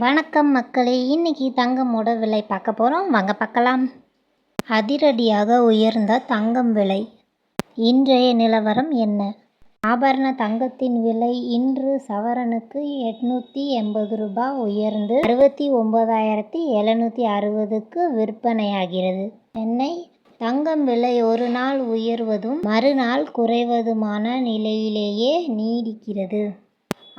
வணக்கம் மக்களே இன்னைக்கு தங்கமோட விலை பார்க்க போகிறோம் வாங்க பார்க்கலாம். அதிரடியாக உயர்ந்த தங்கம் விலை. இன்றைய நிலவரம் என்ன? ஆபரண தங்கத்தின் விலை இன்று சவரனுக்கு எட்நூற்றி எண்பது ரூபாய் உயர்ந்து அறுபத்தி ஒம்பதாயிரத்தி எழுநூற்றி அறுபதுக்கு விற்பனையாகிறது. சென்னை தங்கம் விலை ஒரு நாள் உயர்வதும் மறுநாள் குறைவதுமான நிலையிலேயே நீடிக்கிறது.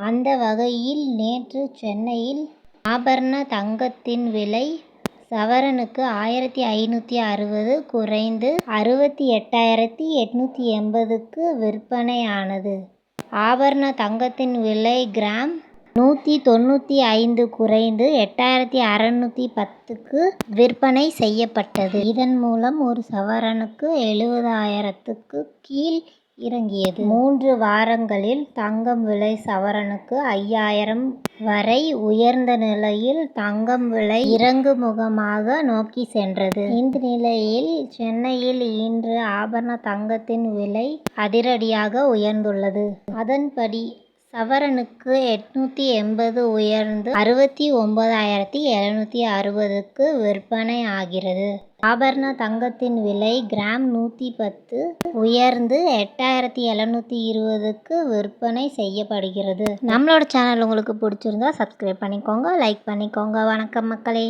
அந்த வகையில் நேற்று சென்னையில் ஆபரண தங்கத்தின் விலை சவரனுக்கு ஆயிரத்தி ஐநூற்றி அறுபது குறைந்து அறுபத்தி எட்டாயிரத்தி எட்நூற்றி எண்பதுக்கு விற்பனையானது. ஆபரண தங்கத்தின் விலை கிராம் நூற்றி தொண்ணூற்றி ஐந்து குறைந்து எட்டாயிரத்தி அறநூற்றி பத்துக்கு விற்பனை செய்யப்பட்டது. இதன் மூலம் ஒரு சவரனுக்கு எழுபதாயிரத்துக்கு கீழ் இறங்கியது. மூன்று வாரங்களில் தங்கம் விலை சவரனுக்கு ஐயாயிரம் வரை உயர்ந்த நிலையில் தங்கம் விலை இறங்குமுகமாக நோக்கி சென்றது. இந்த நிலையில் சென்னையில் இன்று ஆபரண தங்கத்தின் விலை அதிரடியாக உயர்ந்துள்ளது. அதன்படி சவரனுக்கு எட்நூற்றி எண்பது உயர்ந்து அறுபத்தி ஒம்பதாயிரத்தி எழுநூற்றி அறுபதுக்கு விற்பனை ஆகிறது. ஆபரண தங்கத்தின் விலை கிராம் நூற்றி பத்து உயர்ந்து எட்டாயிரத்தி எழுநூற்றி இருபதுக்கு விற்பனை செய்யப்படுகிறது. நம்மளோட சேனல் உங்களுக்கு பிடிச்சிருந்தா சப்ஸ்கிரைப் பண்ணிக்கோங்க லைக் பண்ணிக்கோங்க. வணக்கம் மக்களே.